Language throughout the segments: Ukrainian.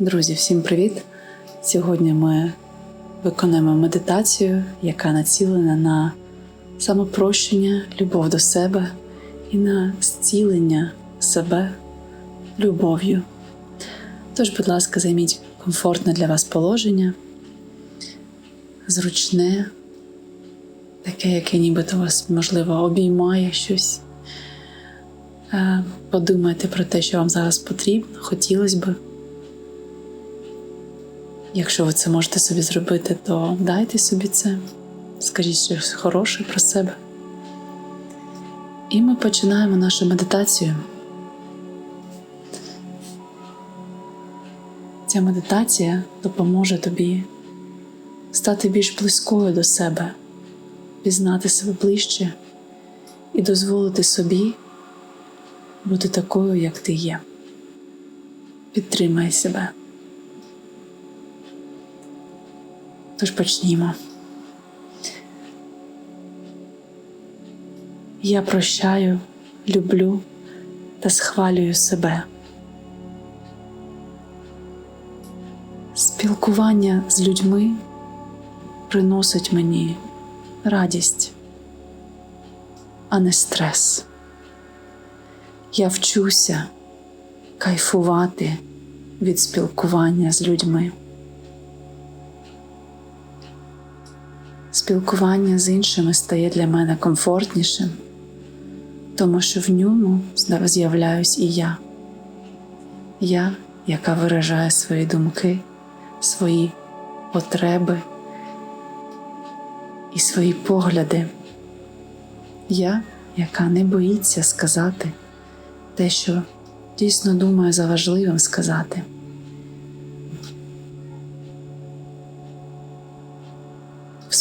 Друзі, всім привіт! Сьогодні ми виконуємо медитацію, яка націлена на самопрощення, любов до себе і на зцілення себе любов'ю. Тож, будь ласка, займіть комфортне для вас положення, зручне, таке, яке нібито вас, можливо, обіймає щось. Е, Подумайте про те, що вам зараз потрібно, хотілося би. Якщо ви це можете собі зробити, то дайте собі це, скажіть щось хороше про себе. І ми починаємо нашу медитацію. Ця медитація допоможе тобі стати більш близькою до себе, пізнати себе ближче і дозволити собі бути такою, як ти є. Підтримай себе. Тож почнімо. Я прощаю, люблю та схвалюю себе. Спілкування з людьми приносить мені радість, а не стрес. Я вчуся кайфувати від спілкування з людьми. Спілкування з іншими стає для мене комфортнішим, тому що в ньому з'являюсь і я, я, яка виражає свої думки, свої потреби і свої погляди, я, яка не боїться сказати те, що дійсно думаю за важливим сказати.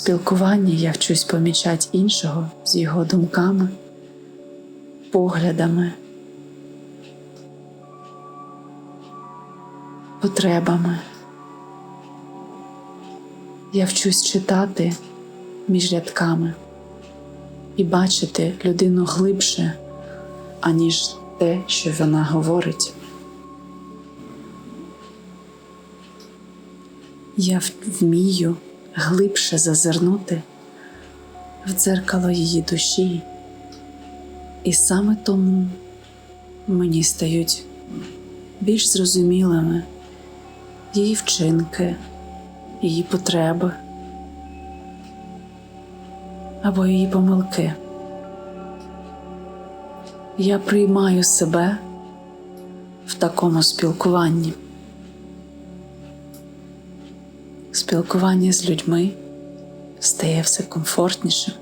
Спілкуванні я вчусь помічати іншого з його думками, поглядами, потребами. Я вчусь читати між рядками і бачити людину глибше, аніж те, що вона говорить. Я вмію глибше зазирнути в дзеркало її душі, і саме тому мені стають більш зрозумілими її вчинки, її потреби або її помилки. Я приймаю себе в такому спілкуванні. Спілкування з людьми стає все комфортнішим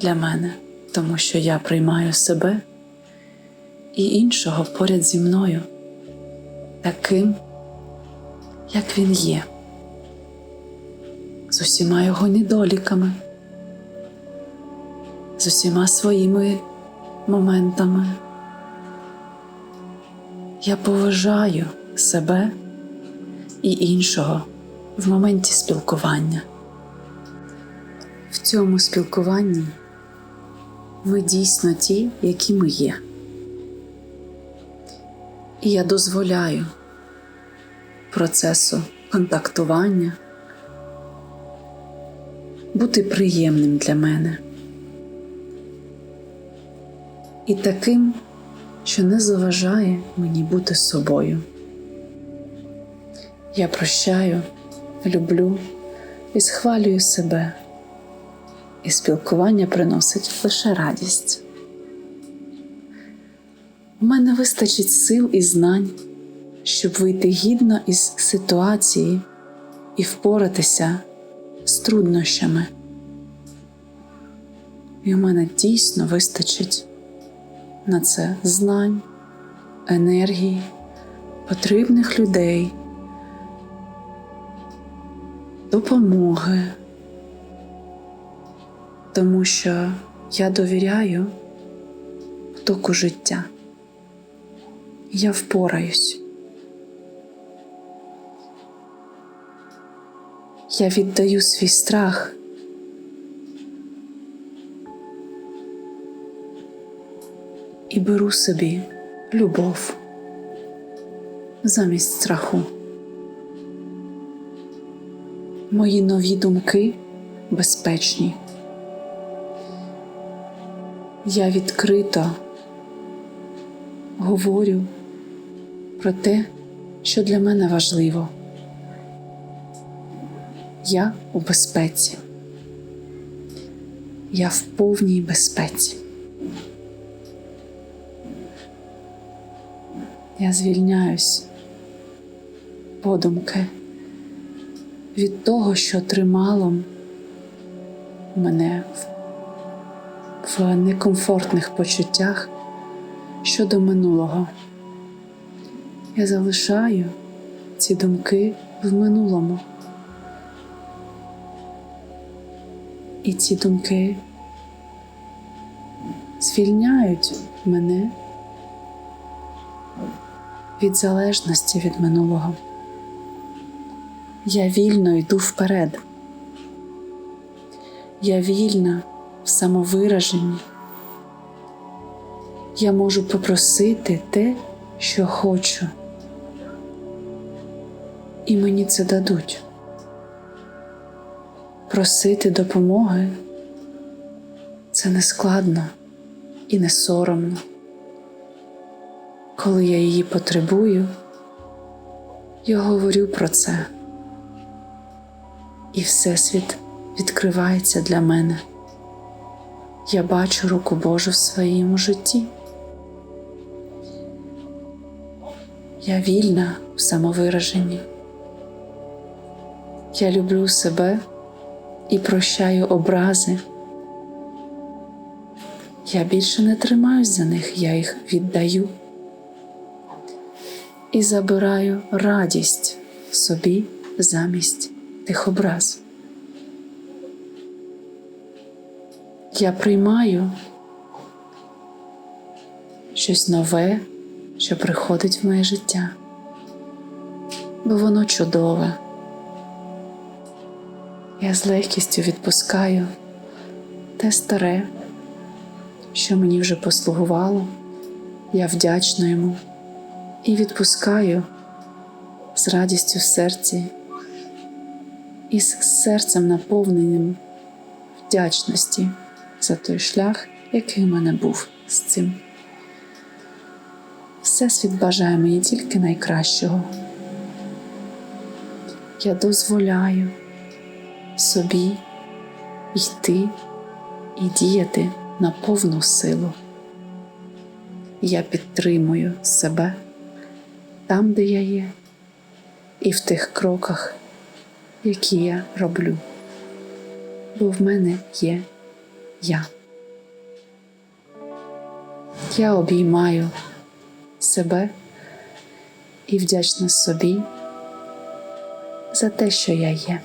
для мене, тому що я приймаю себе і іншого поряд зі мною таким, як він є, з усіма його недоліками, з усіма своїми моментами. Я поважаю себе і іншого в моменті спілкування. В цьому спілкуванні ми дійсно ті, які ми є. І я дозволяю процесу контактування бути приємним для мене і таким, що не заважає мені бути собою. Я прощаю люблю і схвалюю себе, і спілкування приносить лише радість. У мене вистачить сил і знань, щоб вийти гідно із ситуації і впоратися з труднощами. І у мене дійсно вистачить на це знань, енергії, потрібних людей допомоги, тому що я довіряю потоку життя. Я впораюсь. Я віддаю свій страх. І беру собі любов, замість страху. Мої нові думки безпечні. Я відкрито говорю про те, що для мене важливо. Я у безпеці. Я в повній безпеці. Я звільняюсь, подумки, від того, що тримало мене в, в некомфортних почуттях щодо минулого. Я залишаю ці думки в минулому. І ці думки звільняють мене від залежності від минулого. Я вільно йду вперед. Я вільна в самовираженні. Я можу попросити те, що хочу, і мені це дадуть. Просити допомоги це не складно і не соромно. Коли я її потребую, я говорю про це, і Всесвіт відкривається для мене. Я бачу руку Божу в своєму житті. Я вільна в самовираженні. Я люблю себе і прощаю образи. Я більше не тримаюсь за них, я їх віддаю і забираю радість собі замість тих образ. Я приймаю щось нове, що приходить в моє життя, бо воно чудове. Я з легкістю відпускаю те старе, що мені вже послугувало, я вдячна йому і відпускаю з радістю в серці і з серцем наповненим вдячності за той шлях, який у мене був з цим. Всесвіт бажає мені тільки найкращого. Я дозволяю собі йти і діяти на повну силу. Я підтримую себе там, де я є, і в тих кроках, які я роблю, бо в мене є я. Я обіймаю себе і вдячна собі за те, що я є.